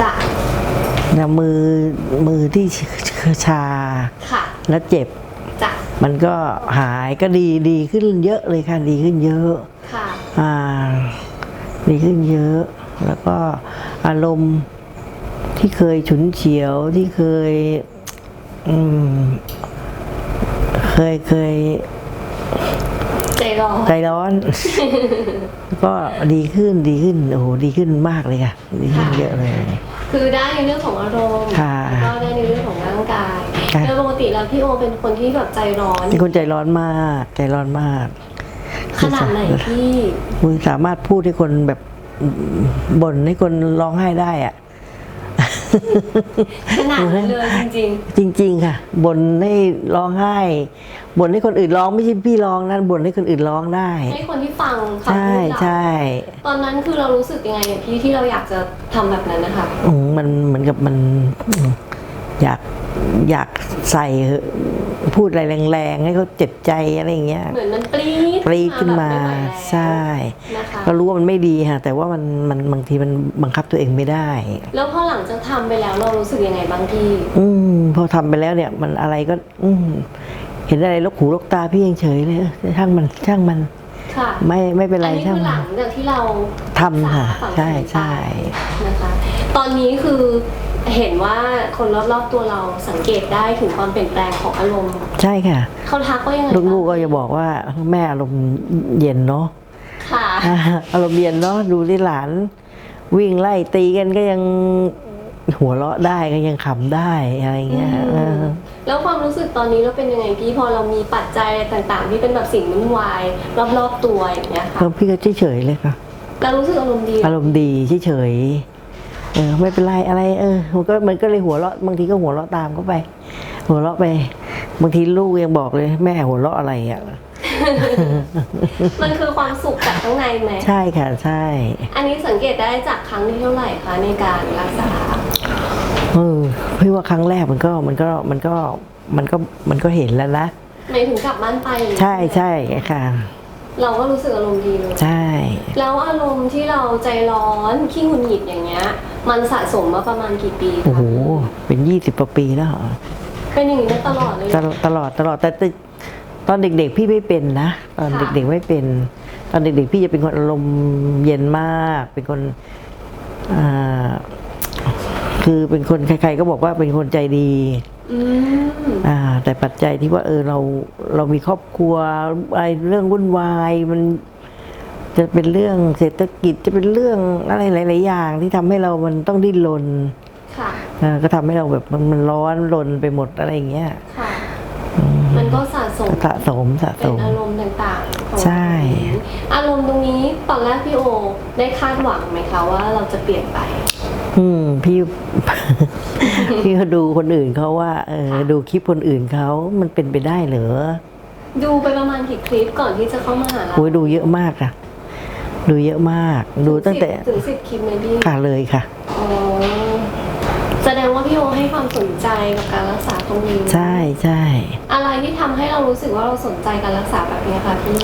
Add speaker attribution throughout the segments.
Speaker 1: จ้ะ
Speaker 2: นะมือมือที่ชา
Speaker 1: ค่ะ
Speaker 2: และเจ็บ
Speaker 1: จ้ะ
Speaker 2: มันก็หายก็ดีดีขึ้นเยอะเลยค่ะ ดีขึ้นเยอะ
Speaker 1: ค่ะ
Speaker 2: อ่า ดีขึ้นเยอะ แล้วก็อารมณ์ที่เคยฉุนเฉียวที่เคย อืม เคยเคย
Speaker 1: ใจร้อน
Speaker 2: ใจร้อน ก็ดีขึ้นดีขึ้น โอ้โห ดีขึ้นมากเลยค่ะ ดีขึ้นเยอะเลย
Speaker 1: คือได้ในเรื่องของอารมณ์
Speaker 2: ค่ะ
Speaker 1: แล้วก็ได้ในเรื่องของร่างกาย
Speaker 2: ค่ะ
Speaker 1: โดยปกติแล้วพี่โอเป็นคนที่แบบใจร้อน
Speaker 2: เป็นคนใจร้อนมากใจร้อนมาก
Speaker 1: ขนาดไหนพี่
Speaker 2: มึงสามารถพูดให้คนแบบบ่นให้คนร้องไห้ได้อะ
Speaker 1: ขนาดนั้นเลยจริง
Speaker 2: จริงๆค่ะบ่นให้ร้องไห้ บ่นให้คนอื่นร้องไม่ใช่พี่ร้องนั่นบ่นให้คนอื่นร้องได้
Speaker 1: ๆให้คนที่ฟังคำ
Speaker 2: ใช่
Speaker 1: พูดเรา
Speaker 2: ใช่
Speaker 1: ตอนนั้นคือเรารู้สึกยังไงเนี่ยพี่ที่เราอยากจะทำแบบนั้นนะคะ
Speaker 2: อืมมันเหมือนกับมันอืมอยากอยากใส่พูดอะไรแรงๆ ให้เขาเจ็บใจอะไรอย่างเงี้ย
Speaker 1: เหมือนมันปรี๊ด
Speaker 2: ปรีดขึ้นมา
Speaker 1: แบบไไหวแล้ว
Speaker 2: ใช่
Speaker 1: นะคะ
Speaker 2: ก็รู้ว่ามันไม่ดีค่ะแต่ว่ามันมันบางทีมันบังคับตัวเองไม่ได้
Speaker 1: แล้วพอหลังจากทำไปแล้วเรารู้สึกยังไงบ้างพี่
Speaker 2: อืมพอทำไปแล้วเนี่ยมันอะไรก็ อืม เห็นอะไรลกหูลกตาพี่ยังเฉยเลยเออช่างมันช่างมัน
Speaker 1: ค่ะ
Speaker 2: ไม่ไม่เป็นไร
Speaker 1: อันนี้
Speaker 2: ช่าง
Speaker 1: คือห
Speaker 2: มั
Speaker 1: ลั
Speaker 2: น
Speaker 1: งจากที่เรา
Speaker 2: ทำค่ะ
Speaker 1: รักษาฝั่ง
Speaker 2: ใช่ใช่
Speaker 1: นะคะ ตอนนี้คือเห็นว่าคนรอบๆตัวเราสังเกตได้ถึงความเปลี่ยนแปลงของอารมณ์
Speaker 2: ใช่ค่ะ
Speaker 1: เขาทักว่ายังไง
Speaker 2: ลูกๆก็
Speaker 1: บ้าง
Speaker 2: จะบอกว่าแม่อารมณ์เย็นเนาะ
Speaker 1: ค่ะ
Speaker 2: อ่าอารมณ์เย็นเนาะดูที่หลาน วิ่งไล่ตีกันก็ยัง หัวเราะได้ก็ยังขำได้อะไรเงี้ยเออ
Speaker 1: แล้วความรู้สึกตอนนี้เราเป็นยังไงพี่พอเรามีปัจจัยอะไรต่างๆ ที่เป็นแบบสิ่งวุ่นวายรอบๆตัวอย่างเงี้ยค่ะ
Speaker 2: แล้วพี่ก็เฉยๆเลยค่ะ
Speaker 1: เรารู้สึกอารมณ์ดี
Speaker 2: อารมณ์ดีเฉยๆเออไม่เป็นไรอะไรเออมันก็มันก็เลยหัวเราะบางทีก็หัวเราะตามก็ไป หัวเราะไป บางทีลูกยังบอกเลย แม่หัวเราะอะไรอะ
Speaker 1: มันคือความสุขจากข้างในไหม
Speaker 2: ใช่ค่ะใช่
Speaker 1: อันนี้สังเกตได้จากครั้งที่เท่าไหร่คะในการรักษา
Speaker 2: เออพี่ว่าครั้งแรกมันก็มันก็มันก็มันก็มันก็เห็นแล้วนะ
Speaker 1: หมายถึงกลับบ้านไปอย่างนี้
Speaker 2: ใช่ใช่ค่ะ
Speaker 1: เราก็รู้สึกอารมณ์ดีเลย
Speaker 2: ใช่
Speaker 1: แล้วอารมณ์ที่เราใจร้อนขี้หงุดหงิดอย่างเงี้ย มันสะสมมาประมาณกี่ปีคะ
Speaker 2: โอ้โหเป็นยี่สิบกว่าปีแล้วเหรอ
Speaker 1: เป็นอย่างนี้มาตลอดเลย
Speaker 2: ตลอดตลอดตลอดแต่แต่ตอนเด็กๆ พี่ไม่เป็นนะ ตอน
Speaker 1: ค่ะ
Speaker 2: เด็กๆไม่เป็น ตอนเด็กๆ พี่จะเป็นคนอารมณ์เย็นมาก เป็นคนอ่าคือเป็นคนใครๆก็บอกว่าเป็นคนใจดี
Speaker 1: อืม
Speaker 2: อ่า แต่ปัจจัยที่ว่าเออเราเรามีครอบครัวอะไรเรื่องวุ่นวายมันจะเป็นเรื่องเศรษฐกิจจะเป็นเรื่องอะไรหลาย ๆ อย่างที่ทำให้เรามันต้องดิ้นรน
Speaker 1: ค่ะ
Speaker 2: อ่าก็ทำให้เราแบบมันมันร้อนรนไปหมดอะไรอย่างเงี้ย
Speaker 1: ค่ะมันก็สะ สม
Speaker 2: สะสมสะ
Speaker 1: เป็
Speaker 2: ส
Speaker 1: น
Speaker 2: ม
Speaker 1: อารมณ์ต่างๆของ
Speaker 2: ใช่
Speaker 1: อารมณ์ตรงนี้ตอนแรกพี่โอได้คาดหวังไหมคะว่าเราจะเปลี่ยนไป
Speaker 2: อืมพี่ พี่ก็ดูคนอื่นเขาว่าเออดูคลิปคนอื่นเขามันเป็นไปได้เหรอ
Speaker 1: ดูไปประมาณกี่คลิปก่อนที่จะเข้ามาหาเรา
Speaker 2: โอ้ยดูเยอะมากอะดูเยอะมาก ดูตั้งแต่
Speaker 1: ถึงสิบคลิปไหมพี่
Speaker 2: ค่ะเลยค่ะ
Speaker 1: อ๋อแสดงว่าพี่โอให้ความสนใจกับการรักษาตรง นี้
Speaker 2: ใช่ใช่
Speaker 1: อะไรที่ทำให้เรารู้สึกว่าเราสนใจการรักษาแบบนี้คะพี่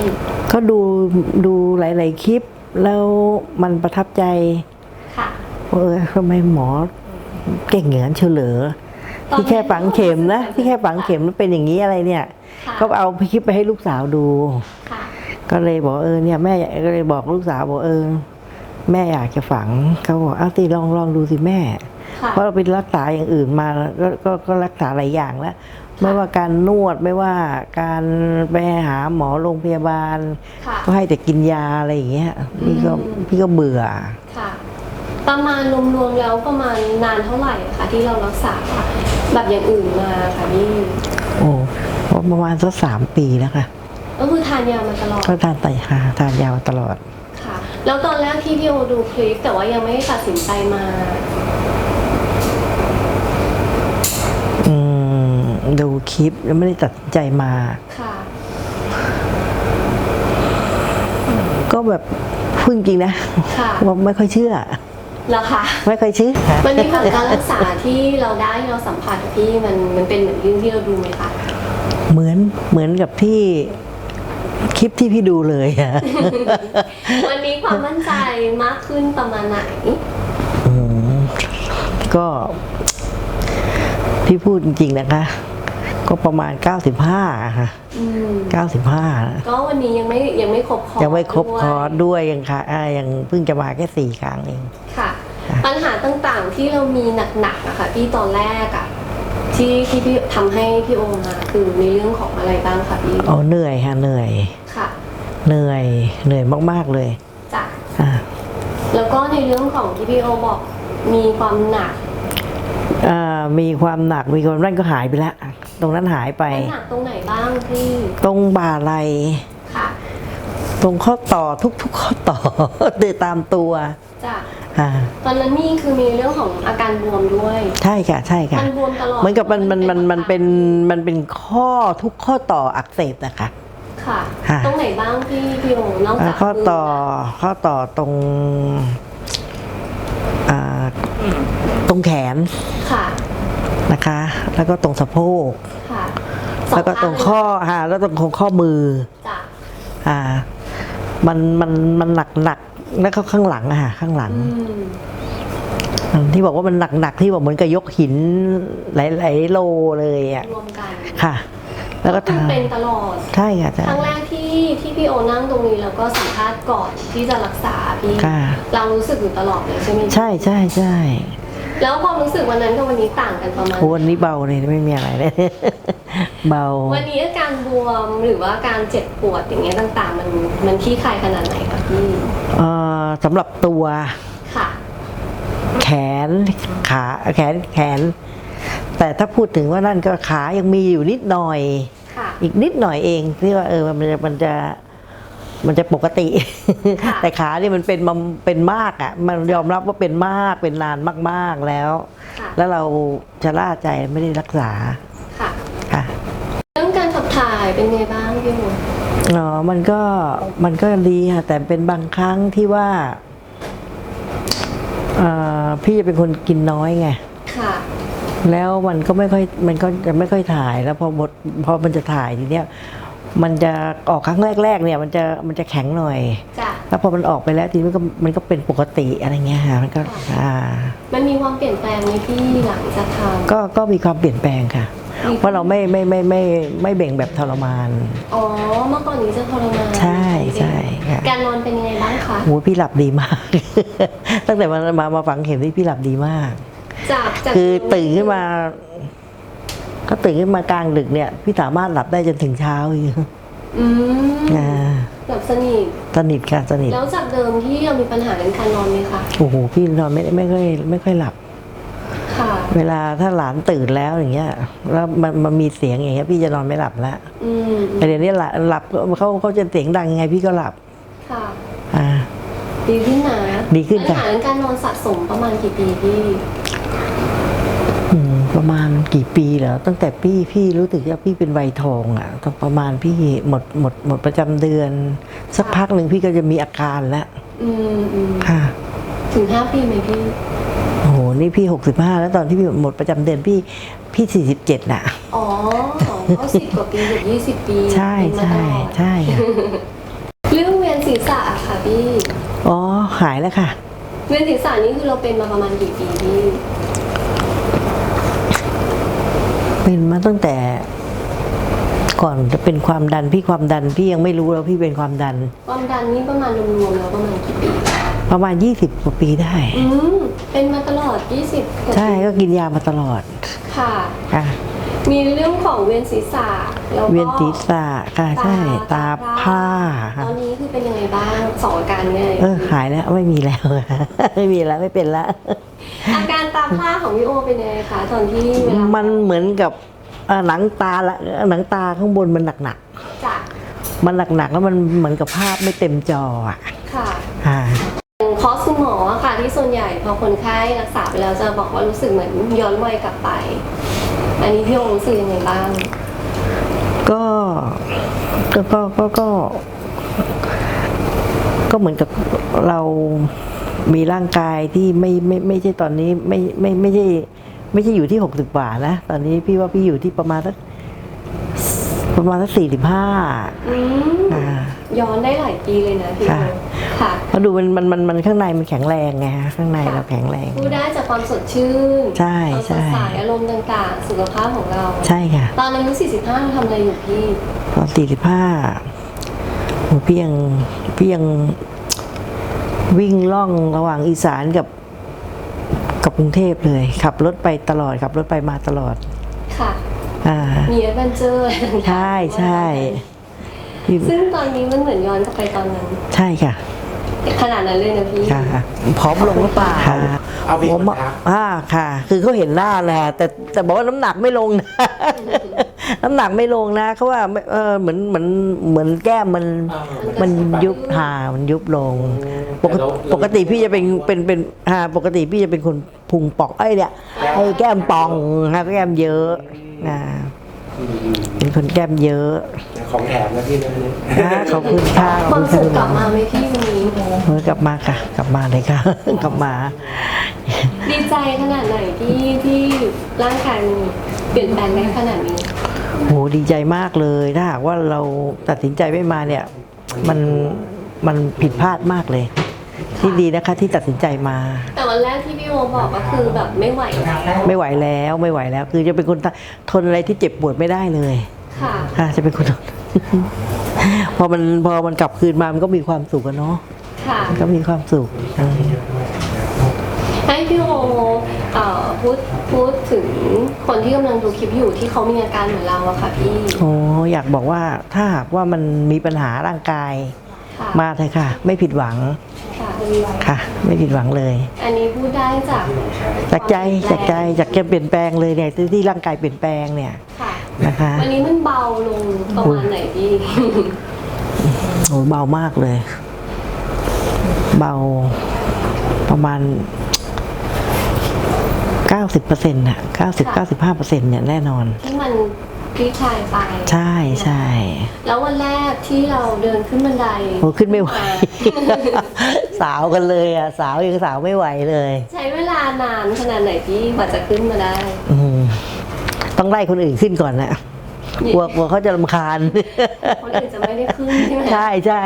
Speaker 2: ก็ดูดูหลาย ๆ คลิป แล้วมันประทับใจ
Speaker 1: ค่ะ
Speaker 2: ว่าเออทำไมหมอเก่งอย่างนั้นเฉลอ
Speaker 1: ตอน
Speaker 2: ที่แค่ฝังเข็มนะ
Speaker 1: นั้น
Speaker 2: ที่แค่ฝังเข็มแล้วเป็นอย่างนี้อะไรเนี่ย
Speaker 1: ค่ะ
Speaker 2: ก็เอาคลิปไปให้ลูกสาวดู
Speaker 1: ค่ะ
Speaker 2: ก็เลยบอกเออเนี่ยแม่ก็เลยบอกลูกสาวบอกเออแม่อยากจะฝังเขาบอกเอาตีลองลองดูสิแม่
Speaker 1: ค่ะ
Speaker 2: เพราะเราไปรักษาอย่างอื่นมาก็ก็ก็รักษาหลายอย่างแล้ว ไม่ว่าการนวดไม่ว่าการไปหาหมอโรงพยาบาล
Speaker 1: ค่ะ
Speaker 2: ก็ให้แต่กินยาอะไรอย่างเงี้ยพี่ก็
Speaker 1: อืม
Speaker 2: พี่ก็เบื่อ
Speaker 1: ค่ะ ประมาณรวมๆแล้วประมาณนานเท่าไหร่คะที่เรารักษาแบบอย่างอื่นมาค่ะพี่
Speaker 2: โอ้ประมาณสักสามปีแล้วค่ะ
Speaker 1: ก็คือทานยามาตลอด
Speaker 2: ก็ทานไตหาทานยามาตลอด
Speaker 1: ค่ะ แล้วตอนแรกที่พี่โอดูคลิปแต่ว่ายังไม่ได้ตัดสินใจมา
Speaker 2: อืม ดูคลิปแล้วไม่ได้ตัดสินใจมา
Speaker 1: ค่ะ
Speaker 2: ก็แบบพูดจริงๆนะ
Speaker 1: ค่ะ
Speaker 2: ว่าไม่ค่อยเชื่อ
Speaker 1: แล้วคะ
Speaker 2: ไม่ค่อยเชื่อ
Speaker 1: มันมีผลการรักษาที่เราได้ที่เราสัมผัสกับพี่มันมันเป็นเหมือนเรื่องที่เราดูไหมคะ
Speaker 2: เหมือนเหมือนกับที่คลิปที่พี่ดูเลยอะ
Speaker 1: วันนี้ความมั่นใจมากขึ้นประมาณไหน
Speaker 2: อืมก็พี่พูดจริงๆนะคะ ก็ประมาณ 95อะค่ะ
Speaker 1: อืม
Speaker 2: 95
Speaker 1: ก็วันนี้ยังไม่ยังไม่ครบคอร์ส
Speaker 2: ยังไม่ครบ
Speaker 1: ด้วย
Speaker 2: คอร์สด้วยยังค่ะอ่ายังเพิ่งจะมาแค่สี่ครั้งเอง
Speaker 1: ค่ะปัญหาต่างๆที่เรามีหนักๆอะค่ะพี่ตอนแรกอะที่ที่พี่ทำให้พี่โอมาคือในเรื่องของอะไรบ้างคะพี่
Speaker 2: อ๋อเหนื่อยค่ะเหนื่อย
Speaker 1: ค่ะ
Speaker 2: เหนื่อยเหนื่อยมาก ๆ เลย
Speaker 1: จ้ะ
Speaker 2: อ่า
Speaker 1: แล้วก็ในเรื่องของที่พี่โอบอกมีความหนัก
Speaker 2: อ่ามีความหนักมีความนั่นก็หายไปแล้วต รงนั้นหายไป
Speaker 1: มันหนักตรงไหนบ้างพี่
Speaker 2: ตรงบ่าไหล
Speaker 1: ค่ะ
Speaker 2: ตรงข้อต่อทุกๆข้อต่อ เดินตามตัว
Speaker 1: จ้ะ
Speaker 2: อ่า
Speaker 1: ตอนนั้นนี่คือมีเรื่องของอาการบวมด้วย
Speaker 2: ใช่ค่ะ ใช่ค่ะ
Speaker 1: มันบวมตลอด
Speaker 2: เหมือนกับมันมันมันมันเป็นมันเป็นข้อทุกข้อต่ออักเสบนะคะ
Speaker 1: ค่ะ
Speaker 2: ค่ะ
Speaker 1: ตรงไหนบ้างพี่พี่โอนอก
Speaker 2: อ่า
Speaker 1: จาก
Speaker 2: ข้อต่อ
Speaker 1: มื
Speaker 2: ข้อต่อตรงอ่าตรงแขน
Speaker 1: ค่ะ
Speaker 2: นะคะ แล้วก็ตรงสะโพก
Speaker 1: ค่ะส
Speaker 2: แล้วก็ตรงข้ออ่าแล้วตรงข้อมือ
Speaker 1: จ้ะ
Speaker 2: อ่า มันมันมันหนักหนักแล้วก็ข้างหลังอะค่ะข้างหลัง
Speaker 1: อืม
Speaker 2: ที่บอกว่ามันหนักหนักที่บอกเหมือนกับยกหินหลายๆโลเลยอะ
Speaker 1: รวมกัน
Speaker 2: ค่ะ แล้วก็
Speaker 1: คือ
Speaker 2: ทา
Speaker 1: เป็นตลอด
Speaker 2: ใช่ค่ะใช่
Speaker 1: ครั้งแรกที่ที่พี่โอนั่งตรงนี้แล้วก็สัมภาษณ์ก่อนที่จะรักษาพี่
Speaker 2: ค่ะ
Speaker 1: เรารู้สึกอยู่ตลอดเลยใช่ไหม
Speaker 2: ใช่ใช่ใช่
Speaker 1: แล้วความรู้สึกวันนั้นกับวันนี้ต่างกันประมาณ
Speaker 2: โอ้วันนี้เบาเลยไม่มีอะไรเลย เบา
Speaker 1: วันนี้อาการบวมหรือว่าการเจ็บปวดอย่างเงี้ยต่างๆ มันมันขี้คายขนาดไหนคะพี่
Speaker 2: เอ่อสำหรับตัว
Speaker 1: ค่ะ
Speaker 2: แขนขาแขนแขน แต่ถ้าพูดถึงว่านั่นก็ขายังมีอยู่นิดหน่อย
Speaker 1: ค่ะ
Speaker 2: อีกนิดหน่อยเองที่ว่าเออมันจะมันจะ มันจะปกติ
Speaker 1: ค่ะ
Speaker 2: แต่ขาเนี่ยมันเป็นมันเป็นมากอะ มันยอมรับว่าเป็นมากเป็นนานมากๆแล้ว
Speaker 1: ค่ะ
Speaker 2: แล้วเราชะล่าใจไม่ได้รักษา
Speaker 1: ค่ะ
Speaker 2: ค่ะ
Speaker 1: เรื่องการขับถ่ายเป็นไงบ้างพี่โอ
Speaker 2: อ๋อ มันก็มันก็ดีค่ะ แต่เป็นบางครั้งที่ว่าเอ่อพี่จะเป็นคนกินน้อยไง
Speaker 1: ค่ะ
Speaker 2: แล้วมันก็ไม่ค่อยมันก็จะไม่ค่อยถ่ายแล้วพอบทพอมันจะถ่ายทีเนี้ย มันจะออกครั้งแรกๆเนี่ยมันจะมันจะแข็งหน่อย
Speaker 1: จ้ะ
Speaker 2: แล้วพอมันออกไปแล้วทีนี้มันก็มันก็เป็นปกติอะไรเงี้ยค่ะมันก็อ่า
Speaker 1: มันมีความเปลี่ยนแปลงไหมพี่หลังจากทำ
Speaker 2: ก็ก็มีความเปลี่ยนแปลงค่ะ
Speaker 1: มี
Speaker 2: เพราะเราไม่ไม่ไม่ไม่ไม่เบ่งแบบทรมาน
Speaker 1: อ๋อ เมื่อก่อนนี้จะทรมาน
Speaker 2: ใช่ใช่ค่ะ
Speaker 1: การนอนเป็นยังไงบ้างคะ
Speaker 2: โหพี่หลับดีมาก ตั้งแต่มามามาฝังเข็มที่พี่หลับดีมาก
Speaker 1: จากจาก
Speaker 2: คือตื่นขึ้นมา ก็ตื่นขึ้นมากลางดึกเนี่ย พี่สามารถหลับได้จนถึงเช้าอีก
Speaker 1: อืม
Speaker 2: อ่า
Speaker 1: แบบสนิท
Speaker 2: สนิทค่ะสนิท
Speaker 1: แล้วจากเดิมที่เรามีปัญหาเรื่องการนอนไหมคะ
Speaker 2: โอ้โหพี่นอนไม่ไม่ค่อยไม่ค่อยหลับ
Speaker 1: ค่ะ
Speaker 2: เวลาถ้าหลานตื่นแล้วอย่างเงี้ย แล้วมันมันมีเสียงอย่างเงี้ยพี่จะนอนไม่หลับแล้ว
Speaker 1: อืม
Speaker 2: แต่เดี๋ยวนี้หลับหลับเขาเขาจะเสียงดังยังไงพี่ก็หลับ
Speaker 1: ค่ะ
Speaker 2: อ่า
Speaker 1: ดีขึ้นนะ
Speaker 2: ดีขึ้น
Speaker 1: ปัญ
Speaker 2: จ้ะ
Speaker 1: หาเรื่องการนอนสะสมประมาณกี่ปีพี่
Speaker 2: อืม ประมาณกี่ปีเหรอตั้งแต่พี่พี่รู้สึกว่าพี่เป็นวัยทองอะตอนประมาณพี่หมดหมดหมดประจำเดือน สักพักหนึ่งพี่ก็จะมีอาการแล้ว
Speaker 1: อืมอืม
Speaker 2: ค่ะ
Speaker 1: ถึงห้าปีไหมพี่
Speaker 2: โอ้โหนี่พี่หกสิบห้าแล้วตอนที่พี่หมดประจำเดือนพี่พี่สี่สิบเจ็ดน่ะ
Speaker 1: อ๋อก็สิบกว่าปีเกือบยี่สิบปี
Speaker 2: ใช่
Speaker 1: เป็นมา
Speaker 2: ใช่
Speaker 1: ตลอด
Speaker 2: ใช่ค่ะ
Speaker 1: เรื่องเวียนศีรษะอะค่ะพี่
Speaker 2: อ๋อหายแล้วค่ะ
Speaker 1: เวียนศีรษะนี่คือเราเป็นมาประมาณกี่ปีพี่
Speaker 2: เป็นมาตั้งแต่ก่อนจะเป็นความดันพี่ความดันพี่ยังไม่รู้แล้วพี่เป็นความดัน
Speaker 1: ความดันนี่ประมาณรวมๆแล้วประมาณกี่ปี
Speaker 2: ประมาณยี่สิบกว่าปีได้
Speaker 1: อืมเป็นมาตลอด 20กว่า
Speaker 2: ใช่
Speaker 1: ปี
Speaker 2: ก็กินยามาตลอด
Speaker 1: ค่ะ
Speaker 2: ค่ะ
Speaker 1: มีเรื่องของเวียนศีรษะแล้วก็
Speaker 2: เวียนศีรษะค่ะใช่ ตาพร่า
Speaker 1: ต
Speaker 2: ค่ะ
Speaker 1: อนนี้คือเป็นยังไงบ้างสองอาการเนี่ย
Speaker 2: เออหายแล้วไม่มีแล้ว ไม่มีแล้วไม่เป็นแล้ว
Speaker 1: อาการตาพร่าของพี่โอเป็นยังไงคะตอนที่เวลา
Speaker 2: มันเหมือนกับเอ่อหนังตาละหนังตาข้างบนมันหนัก
Speaker 1: จะ
Speaker 2: ๆมันหนักๆแล้วมันเหมือนกับภาพไม่เต็มจออะ
Speaker 1: ค่ะ
Speaker 2: อ่า
Speaker 1: คอร์สคุณหมออะค่ะที่ส่วนใหญ่พอคนไข้รักษาไปแล้วจะบอกว่ารู้สึกเหมือนย้อนวัยกลับไป อันนี้พี่โอรู้สึกยังไงบ้าง
Speaker 2: ก็ก็ก็ก็ก็ ก็เหมือนกับเรา มีร่างกายที่ไม่ไม่ไม่ใช่ตอนนี้ไม่ไม่ไม่ใช่ไม่ใช่อยู่ที่หกสิบกว่านะตอนนี้พี่ว่าพี่อยู่ที่ประมาณสักประมาณสักสี่สิบห้า
Speaker 1: อืม
Speaker 2: อ่า
Speaker 1: ย้อนได้หลายปีเลยนะพี่
Speaker 2: ค่ะ
Speaker 1: โอค่ะ
Speaker 2: เพราะดูมันมันมันมันข้างในมันแข็งแรงไงฮะข้างใน
Speaker 1: ค่ะ
Speaker 2: เราแข็งแรง
Speaker 1: พูดได้จากความสดชื่น
Speaker 2: ใช่
Speaker 1: ความส
Speaker 2: ใช่
Speaker 1: ดใสอารมณ์ต่างๆ สุขภาพของเรา
Speaker 2: ใช่ค่ะ
Speaker 1: ตอนอายุ45เราทำอะไรอยู่พี่
Speaker 2: ตอนสี่สิบห้าพี่ยังพี่ยัง วิ่งล่องระหว่างอีสานกับกับกรุงเทพเลยขับรถไปตลอดขับรถไปมาตลอด
Speaker 1: ค่ะ
Speaker 2: อ่า
Speaker 1: มีแอดเวนเจอร์อะไรต่างๆ
Speaker 2: ใช่ใช่พี่
Speaker 1: ซึ่งตอนนี้มันเหมือนย้อนกลับไปตอนนั้น
Speaker 2: ใช่ค่ะ
Speaker 1: ขนาดนั้นเลยนะพี่
Speaker 2: ค่ะ
Speaker 3: พร้อมลงหรือเปล่า
Speaker 2: ค่ะ
Speaker 3: เอาอีก
Speaker 2: ผม
Speaker 3: ครับ
Speaker 2: อ่าค่ะ คือเขาเห็นหน้าแหละแต่แต่บอกว่าน้ำหนักไม่ลงนะ น้ำหนักไม่ลงนะเขาว่าไม่เออเหมือนเหมือนเหมือนแก้มมัน
Speaker 3: เออ
Speaker 2: มันยุบหามันยุบลง ปกติ
Speaker 3: แต่เรา
Speaker 2: ปกติพี่จะเป็นเป็นเป็นฮะปกติพี่จะเป็นคนพุงป่องไอ้ยเนี่ยไอ้แก้มป่องฮะแก้มเยอะอ่า
Speaker 3: อืม
Speaker 2: เป็นคนแก้มเยอะ
Speaker 3: ของแถมนะพี่นะเนี่ย
Speaker 2: นะขอบคุณค่ะ
Speaker 1: ค
Speaker 2: ขอบ
Speaker 1: วาม
Speaker 2: คุณ
Speaker 1: สุขกลั
Speaker 2: ค่ะ
Speaker 1: บมาไหมพี่วันนี้
Speaker 2: เออกลับมาค่ะ กลับมาเลยค่ะ กลับมา
Speaker 1: ดีใจขนาดไหนที่ที่ร่างกายมันเปลี่ยนแปลงได้ขนาดนี้
Speaker 2: โหดีใจมากเลยถ้าหากว่าเราตัดสินใจไม่มาเนี่ยมันมันผิดพลาดมากเลย ที่ดีนะคะที่ตัดสินใจมา
Speaker 1: แต่วันแรกที่พี่โอบอกก็คือแบบไม่ไหวแล้ว
Speaker 2: ไม่ไหวแล้วไม่ไหวแล้ว คือจะเป็นคนทนอะไรที่เจ็บปวดไม่ได้เลย
Speaker 1: ค่ะ
Speaker 2: ค่ะจะเป็นคน พอมันพอมันกลับคืนมามันก็มีความสุขอะเนาะ
Speaker 1: ค่ะ
Speaker 2: มันก็มีความสุขอืม
Speaker 1: ให้พี่โอ เอ่อพูดพูดถึงคนที่กำลังดูคลิปอยู่ที่เขามีอาการเหมือนเราอะค่ะพี่
Speaker 2: โอ้อยากบอกว่าถ้าหากว่ามันมีปัญหาร่างกาย
Speaker 1: ค่ะ
Speaker 2: มาเถอะค่ะ ไม่ผิดหวัง
Speaker 1: ค่ะ
Speaker 2: ค่ะ ไม่ผิดหวังเลย
Speaker 1: อันนี้พูดได้จาก
Speaker 2: จากใจจากใจจากการเปลี่ยนแปลงเลยเนี่ยที่ที่ร่างกายเปลี่ยนแปลงเนี่ย
Speaker 1: ค่ะ
Speaker 2: นะคะ
Speaker 1: วันนี้มันเบาลงประมาณไหนพี่
Speaker 2: โอ้เบามากเลย เบาประมาณ 90เปอร์เซ็นต์น่ะ90 95เปอร์เซ็นต์เนี่ยแน่นอน
Speaker 1: ที่มันคลี่คลายไป
Speaker 2: ใช่ใช่
Speaker 1: แล้ววันแรกที่เราเดินขึ้นบันได
Speaker 2: โอ้ขึ้นไม่ไหว สาวกันเลยอะ สาวยังสาวไม่ไหวเลย
Speaker 1: ใช้เวลานานขนาดไหนพี่กว่าจะขึ้นมาได้
Speaker 2: อืมต้องไล่คนอื่นขึ้นก่อนนะกลัวกลัวเขาจะรำคาญ
Speaker 1: คนอื่นจะไม่ได้ขึ้นใช่ไหม
Speaker 2: ใช่ใช่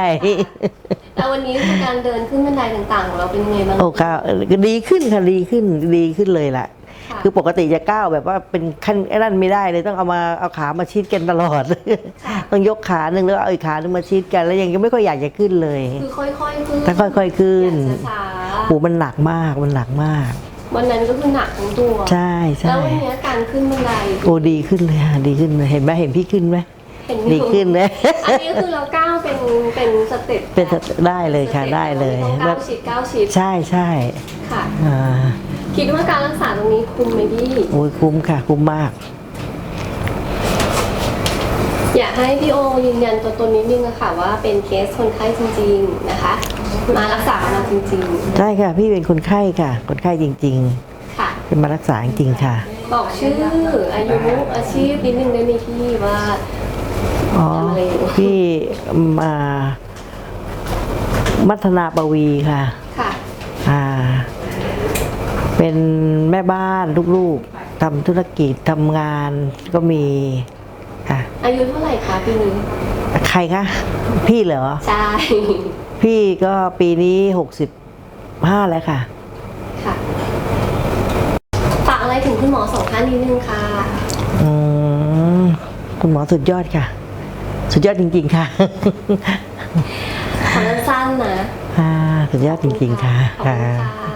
Speaker 1: แล้ววันนี้คือการเดินขึ้นบันไดต่างๆของเราเป็นยังไงบ้าง
Speaker 2: โอ้ค่ะเออดีขึ้นค่ะดีขึ้นดีขึ้นเลยล่ะะ คือปกติจะก้าวแบบว่าเป็นขั้นไอ้นั่นไม่ได้เลยต้องเอามาเอาขามาชิดกันตลอด
Speaker 1: ค่ะ
Speaker 2: ต้องยกขาหนึ่งแล้วเอาอีกขาหนึ่งมาชิดกัน แล้วยังไม่ค่อยอยากจะขึ้นเลย
Speaker 1: คือค่อยๆขึ้น
Speaker 2: ถ้าค่อยๆขึ้น
Speaker 1: อยากช้า
Speaker 2: โอ้มันหนักมากมันหนักมาก
Speaker 1: ๆวันนั้นก็คือหนักทั้งตัว
Speaker 2: ใช่
Speaker 1: แล้
Speaker 2: ใช่
Speaker 1: ววันนี้การขึ้นบันได
Speaker 2: โอ้ดีขึ้นเลยค่ะดีขึ้นเลยเห็นไหมเห็นพี่ขึ้นไหม
Speaker 1: เห็น
Speaker 2: ดีขึ้นนะ
Speaker 1: อันนี้ก็คือเราก้าวเป็นเป็นสเต็ป
Speaker 2: เป็นได้เลยค่ะได้เลย
Speaker 1: ต้องก้าวชิดก้าวชิด
Speaker 2: ใช่ใช่
Speaker 1: ค่ะ
Speaker 2: อ่า
Speaker 1: คิดว่าการรักษาตรงนี้คุ้มไหมพี่
Speaker 2: โอ้ยคุ้มค่ะ คุ้มมาก
Speaker 1: อยากให้พี่โอยืนยันตัวตนนิดนึงอะค่ะ ว่าเป็นเคสคนไข้จริง ๆนะคะ มารักษามาจริง
Speaker 2: ได้ค่ะ พี่เป็นคนไข้ค่ะ คนไข้จริง
Speaker 1: ๆ ค่ะ
Speaker 2: ๆ เป็นมารักษาจริงๆค่ะ
Speaker 1: บอกชื่ออายุอาชีพนิดนึงได้ไหมพี่ว่า
Speaker 2: อ๋อ
Speaker 1: ทำอะไรอยู่
Speaker 2: พี่มามัฒนาปวีค่ะ
Speaker 1: ค่ะ
Speaker 2: อ่า เป็นแม่บ้านลูกๆทำธุรกิจทำงานก็มีค่ะ
Speaker 1: อายุเท่าไหร่คะปีนี้
Speaker 2: ใครคะพี่เหรอ
Speaker 1: ใช่
Speaker 2: พี่ก็ปีนี้หกสิบห้าแล้วค่ะ
Speaker 1: ค่ะฝากอะไรถึงคุณหมอสองท่านนิดนึงค่ะ
Speaker 2: อืมคุณหมอสุดยอดค่ะ สุดยอดจริง ๆ ค่ะ
Speaker 1: ขอสั้นๆนะ
Speaker 2: อ่าสุดยอดจริง ๆ ค่ะ
Speaker 1: ขอบคุณ
Speaker 2: ค่ะ
Speaker 1: ค่ะ